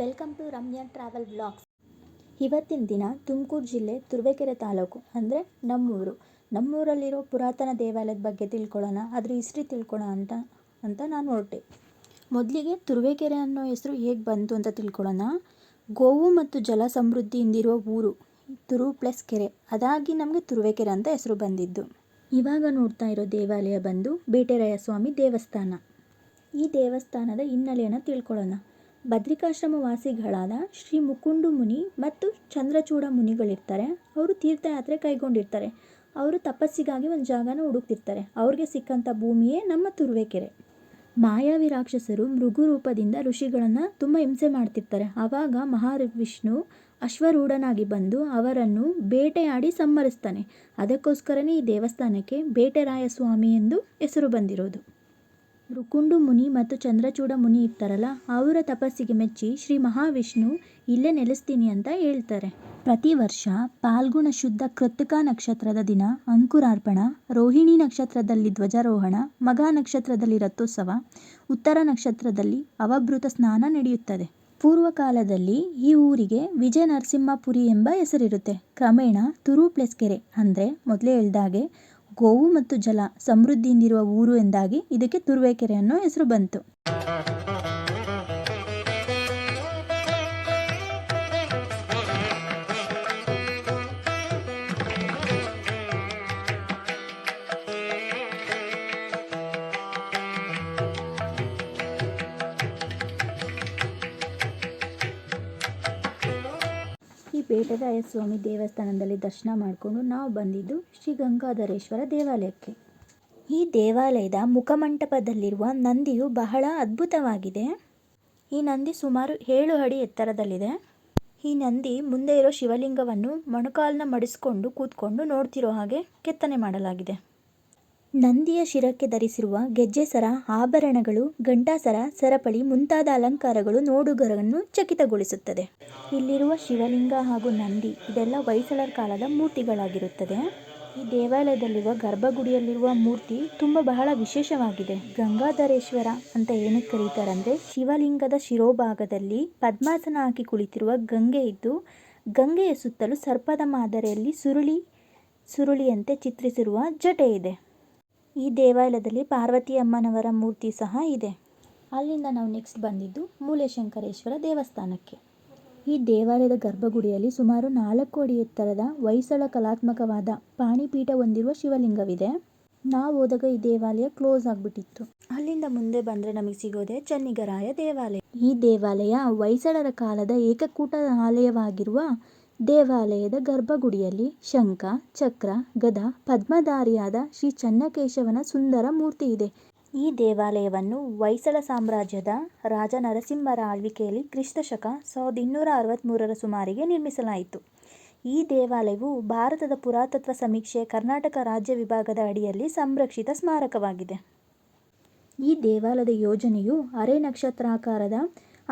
Welcome to Ramya travel blogs. ಇವತ್ತಿನ ದಿನ ತುಮಕೂರು ಜಿಲ್ಲೆ ತುರುವೇಕೆರೆ ತಾಲೂಕು, ಅಂದರೆ ನಮ್ಮೂರು. ನಮ್ಮೂರಲ್ಲಿರೋ ಪುರಾತನ ದೇವಾಲಯದ ಬಗ್ಗೆ ತಿಳ್ಕೊಳ್ಳೋಣ ಅದ್ರ ಹಿಸ್ಟ್ರಿ ತಿಳ್ಕೊಳ್ಳೋಣ ಅಂತ ಅಂತ ನಾನು ಹೊರಟೆ. ಮೊದಲಿಗೆ ತುರುವೇಕೆರೆ ಅನ್ನೋ ಹೆಸರು ಹೇಗೆ ಬಂತು ಅಂತ ತಿಳ್ಕೊಳ್ಳೋಣ. ಗೋವು ಮತ್ತು ಜಲ ಸಮೃದ್ಧಿಯಿಂದಿರುವ ಊರು, ತುರು ಪ್ಲಸ್ ಕೆರೆ. ಅದಾಗಿ ನಮಗೆ ತುರುವೇಕೆರೆ ಅಂತ ಹೆಸರು ಬಂದಿದ್ದು. ಇವಾಗ ನೋಡ್ತಾ ಇರೋ ದೇವಾಲಯ ಬಂದು ಬೇಟೆರಾಯ ಸ್ವಾಮಿ ದೇವಸ್ಥಾನ. ಈ ದೇವಸ್ಥಾನದ ಹಿನ್ನೆಲೆಯನ್ನು ತಿಳ್ಕೊಳ್ಳೋಣ. ಬದ್ರಿಕಾಶ್ರಮ ವಾಸಿಗಳಾದ ಶ್ರೀ ಮುಕುಂಡು ಮುನಿ ಮತ್ತು ಚಂದ್ರಚೂಡ ಮುನಿಗಳಿರ್ತಾರೆ. ಅವರು ತೀರ್ಥಯಾತ್ರೆ ಕೈಗೊಂಡಿರ್ತಾರೆ. ಅವರು ತಪಸ್ಸಿಗಾಗಿ ಒಂದು ಜಾಗನ ಹುಡುಕ್ತಿರ್ತಾರೆ. ಅವ್ರಿಗೆ ಸಿಕ್ಕಂಥ ಭೂಮಿಯೇ ನಮ್ಮ ತುರುವೇಕೆರೆ. ಮಾಯಾವಿ ರಾಕ್ಷಸರು ಮೃಗು ರೂಪದಿಂದ ಋಷಿಗಳನ್ನು ತುಂಬ ಹಿಂಸೆ ಮಾಡ್ತಿರ್ತಾರೆ. ಆವಾಗ ಮಹಾವಿಷ್ಣು ಅಶ್ವರೂಢನಾಗಿ ಬಂದು ಅವರನ್ನು ಬೇಟೆಯಾಡಿ ಸಂಹರಿಸ್ತಾನೆ. ಅದಕ್ಕೋಸ್ಕರನೇ ಈ ದೇವಸ್ಥಾನಕ್ಕೆ ಬೇಟೆರಾಯ ಸ್ವಾಮಿ ಎಂದು ಹೆಸರು ಬಂದಿರೋದು. ಮೃಕುಂಡು ಮುನಿ ಮತ್ತು ಚಂದ್ರಚೂಡ ಮುನಿ ಇರ್ತಾರಲ್ಲ, ಅವರ ತಪಸ್ಸಿಗೆ ಮೆಚ್ಚಿ ಶ್ರೀ ಮಹಾವಿಷ್ಣು ಇಲ್ಲೇ ನೆಲೆಸ್ತೀನಿ ಅಂತ ಹೇಳ್ತಾರೆ. ಪ್ರತಿ ವರ್ಷ ಪಾಲ್ಗುಣ ಶುದ್ಧ ಕೃತ್ತಿಕಾ ನಕ್ಷತ್ರದ ದಿನ, ಅಂಕುರಾರ್ಪಣ, ರೋಹಿಣಿ ನಕ್ಷತ್ರದಲ್ಲಿ ಧ್ವಜಾರೋಹಣ ಮಗ ನಕ್ಷತ್ರದಲ್ಲಿ ರಥೋತ್ಸವ, ಉತ್ತರ ನಕ್ಷತ್ರದಲ್ಲಿ ಅವಭೃತ ಸ್ನಾನ ನಡೆಯುತ್ತದೆ. ಪೂರ್ವಕಾಲದಲ್ಲಿ ಈ ಊರಿಗೆ ವಿಜಯ ನರಸಿಂಹಪುರಿ ಎಂಬ ಹೆಸರಿರುತ್ತೆ. ಕ್ರಮೇಣ ತುರು ಪ್ಲಸ್ ಕೆರೆ ಅಂದರೆ ಮೊದಲೇ ಹೇಳ್ದಾಗೆ ಗೋವು ಮತ್ತು ಜಲ ಸಮೃದ್ಧಿಯಿಂದಿರುವ ಊರು ಎಂದಾಗಿ ಇದಕ್ಕೆ ತುರುವೇಕೆರೆ ಅನ್ನೋ ಹೆಸರು ಬಂತು. ಬೇಟೆರಾಯ ಸ್ವಾಮಿ ದೇವಸ್ಥಾನದಲ್ಲಿ ದರ್ಶನ ಮಾಡಿಕೊಂಡು ನಾವು ಬಂದಿದ್ದು ಶ್ರೀ ಗಂಗಾಧರೇಶ್ವರ ದೇವಾಲಯಕ್ಕೆ. ಈ ದೇವಾಲಯದ ಮುಖಮಂಟಪದಲ್ಲಿರುವ ನಂದಿಯು ಬಹಳ ಅದ್ಭುತವಾಗಿದೆ. ಈ ನಂದಿ ಸುಮಾರು ಏಳು ಅಡಿ ಎತ್ತರದಲ್ಲಿದೆ. ಈ ನಂದಿ ಮುಂದೆ ಇರೋ ಶಿವಲಿಂಗವನ್ನು ಮೊಣಕಾಲನ್ನ ಮಡಿಸ್ಕೊಂಡು ಕೂತ್ಕೊಂಡು ನೋಡ್ತಿರೋ ಹಾಗೆ ಕೆತ್ತನೆ ಮಾಡಲಾಗಿದೆ. ನಂದಿಯ ಶಿರಕ್ಕೆ ಧರಿಸಿರುವ ಗೆಜ್ಜೆ ಸರ ಆಭರಣಗಳು ಗಂಟಾಸರ ಸರಪಳಿ ಮುಂತಾದ ಅಲಂಕಾರಗಳು ನೋಡುಗರನ್ನು ಚಕಿತಗೊಳಿಸುತ್ತದೆ. ಇಲ್ಲಿರುವ ಶಿವಲಿಂಗ ಹಾಗೂ ನಂದಿ ಇದೆಲ್ಲ ಹೊಯ್ಸಳರ ಕಾಲದ ಮೂರ್ತಿಗಳಾಗಿರುತ್ತದೆ. ಈ ದೇವಾಲಯದಲ್ಲಿರುವ ಗರ್ಭಗುಡಿಯಲ್ಲಿರುವ ಮೂರ್ತಿ ತುಂಬ ಬಹಳ ವಿಶೇಷವಾಗಿದೆ. ಗಂಗಾಧರೇಶ್ವರ ಅಂತ ಏನಕ್ಕೆ ಕರೀತಾರೆ ಶಿವಲಿಂಗದ ಶಿರೋಭಾಗದಲ್ಲಿ ಪದ್ಮಾಸನ ಹಾಕಿ ಕುಳಿತಿರುವ ಗಂಗೆ ಇದ್ದು, ಗಂಗೆಯ ಸುತ್ತಲೂ ಸರ್ಪದ ಮಾದರಿಯಲ್ಲಿ ಸುರುಳಿ, ಸುರುಳಿಯಂತೆ ಚಿತ್ರಿಸಿರುವ ಜಟೆ ಇದೆ. ಈ ದೇವಾಲಯದಲ್ಲಿ ಪಾರ್ವತಿ ಅಮ್ಮನವರ ಮೂರ್ತಿ ಸಹ ಇದೆ. ಅಲ್ಲಿಂದ ನಾವು ನೆಕ್ಸ್ಟ್ ಬಂದಿದ್ದು ಮೂಲೆಶಂಕರೇಶ್ವರ ದೇವಸ್ಥಾನಕ್ಕೆ. ಈ ದೇವಾಲಯದ ಗರ್ಭಗುಡಿಯಲ್ಲಿ ಸುಮಾರು ನಾಲ್ಕು ಅಡಿ ಎತ್ತರದ ಹೊಯ್ಸಳ ಕಲಾತ್ಮಕವಾದ ಪಾಣಿಪೀಠ ಹೊಂದಿರುವ ಶಿವಲಿಂಗವಿದೆ. ನಾವು ಹೋದಾಗ ಈ ದೇವಾಲಯ ಕ್ಲೋಸ್ ಆಗಿಬಿಟ್ಟಿತ್ತು. ಅಲ್ಲಿಂದ ಮುಂದೆ ಬಂದರೆ ನಮಗೆ ಸಿಗೋದೆ ಚನ್ನಿಗರಾಯ ದೇವಾಲಯ. ಈ ದೇವಾಲಯ ಹೊಯ್ಸಳರ ಕಾಲದ ಏಕಕೂಟ ಆಲಯವಾಗಿರುವ ದೇವಾಲಯದ ಗರ್ಭಗುಡಿಯಲ್ಲಿ ಶಂಖ, ಚಕ್ರ, ಗದ, ಪದ್ಮಧಾರಿಯಾದ ಶ್ರೀ ಚನ್ನಕೇಶವನ ಸುಂದರ ಮೂರ್ತಿ ಇದೆ. ಈ ದೇವಾಲಯವನ್ನು ಹೊಯ್ಸಳ ಸಾಮ್ರಾಜ್ಯದ ರಾಜ ನರಸಿಂಹರ ಆಳ್ವಿಕೆಯಲ್ಲಿ ಕ್ರಿಸ್ತಶಕ ಸಾವಿರದ ಇನ್ನೂರ ಅರವತ್ತ್ಮೂರರ ಸುಮಾರಿಗೆ ನಿರ್ಮಿಸಲಾಯಿತು. ಈ ದೇವಾಲಯವು ಭಾರತದ ಪುರಾತತ್ವ ಸಮೀಕ್ಷೆ ಕರ್ನಾಟಕ ರಾಜ್ಯ ವಿಭಾಗದ ಅಡಿಯಲ್ಲಿ ಸಂರಕ್ಷಿತ ಸ್ಮಾರಕವಾಗಿದೆ. ಈ ದೇವಾಲಯದ ಯೋಜನೆಯು ಅರೆ ನಕ್ಷತ್ರಾಕಾರದ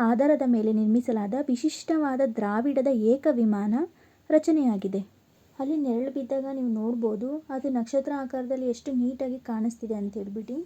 ಆಧಾರದ ಮೇಲೆ ನಿರ್ಮಿಸಲಾದ ವಿಶಿಷ್ಟವಾದ ದ್ರಾವಿಡದ ಏಕ ವಿಮಾನ ರಚನೆಯಾಗಿದೆ. ಅಲ್ಲಿ ನೆರಳು ಬಿದ್ದಾಗ ನೀವು ನೋಡ್ಬೋದು, ಅದು ನಕ್ಷತ್ರ ಆಕಾರದಲ್ಲಿ ಎಷ್ಟು ನೀಟಾಗಿ ಕಾಣಿಸ್ತಿದೆ ಅಂತ ಹೇಳ್ಬಿಟ್ಟು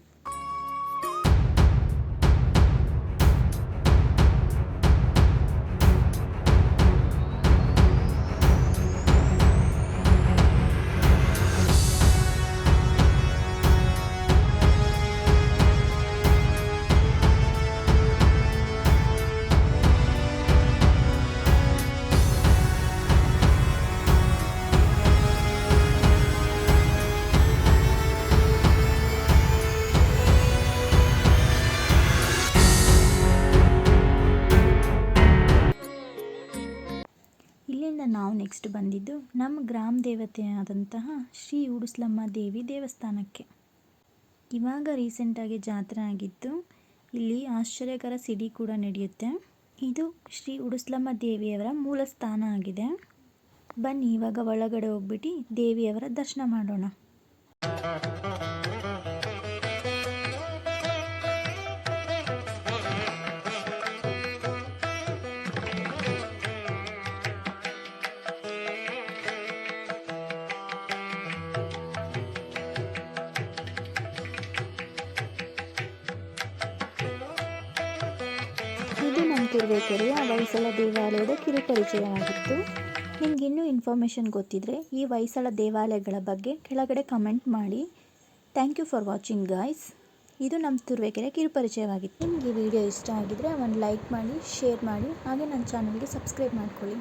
ಇಲ್ಲಿಂದ ನಾವು ನೆಕ್ಸ್ಟ್ ಬಂದಿದ್ದು ನಮ್ಮ ಗ್ರಾಮ ದೇವತೆಯಾದಂತಹ ಶ್ರೀ ಉಡುಸ್ಲಮ್ಮ ದೇವಿ ದೇವಸ್ಥಾನಕ್ಕೆ. ಇವಾಗ ರೀಸೆಂಟಾಗಿ ಜಾತ್ರೆ ಆಗಿದ್ದು, ಇಲ್ಲಿ ಆಶ್ಚರ್ಯಕರ ಸಿಡಿ ಕೂಡ ನಡೆಯುತ್ತೆ. ಇದು ಶ್ರೀ ಉಡುಸ್ಲಮ್ಮ ದೇವಿಯವರ ಮೂಲ ಸ್ಥಾನ ಆಗಿದೆ. ಬನ್ನಿ, ಇವಾಗ ಒಳಗಡೆ ಹೋಗ್ಬಿಟ್ಟು ದೇವಿಯವರ ದರ್ಶನ ಮಾಡೋಣ. ಇದು ಆ ಹೊಯ್ಸಳ ದೇವಾಲಯದ ಕಿರುಪರಿಚಯವಾಗಿತ್ತು. ನಿಮ್ಗೆ ಇನ್ನೂ ಇನ್ಫಾರ್ಮೇಷನ್ ಗೊತ್ತಿದ್ರೆ ಈ ಹೊಯ್ಸಳ ದೇವಾಲಯಗಳ ಬಗ್ಗೆ ಕೆಳಗಡೆ ಕಮೆಂಟ್ ಮಾಡಿ. Thank you for watching guys ಇದು ನಮ್ಮ ತುರುವೇಕೆರೆ ಕಿರುಪರಿಚಯವಾಗಿತ್ತು. ನಿಮಗೆ ವಿಡಿಯೋ ಇಷ್ಟ ಆಗಿದ್ರೆ ಒಂದು ಲೈಕ್ ಮಾಡಿ ಶೇರ್ ಮಾಡಿ, ಹಾಗೆ ನನ್ನ ಚಾನಲ್ಗೆ ಸಬ್ಸ್ಕ್ರೈಬ್ ಮಾಡ್ಕೊಳ್ಳಿ.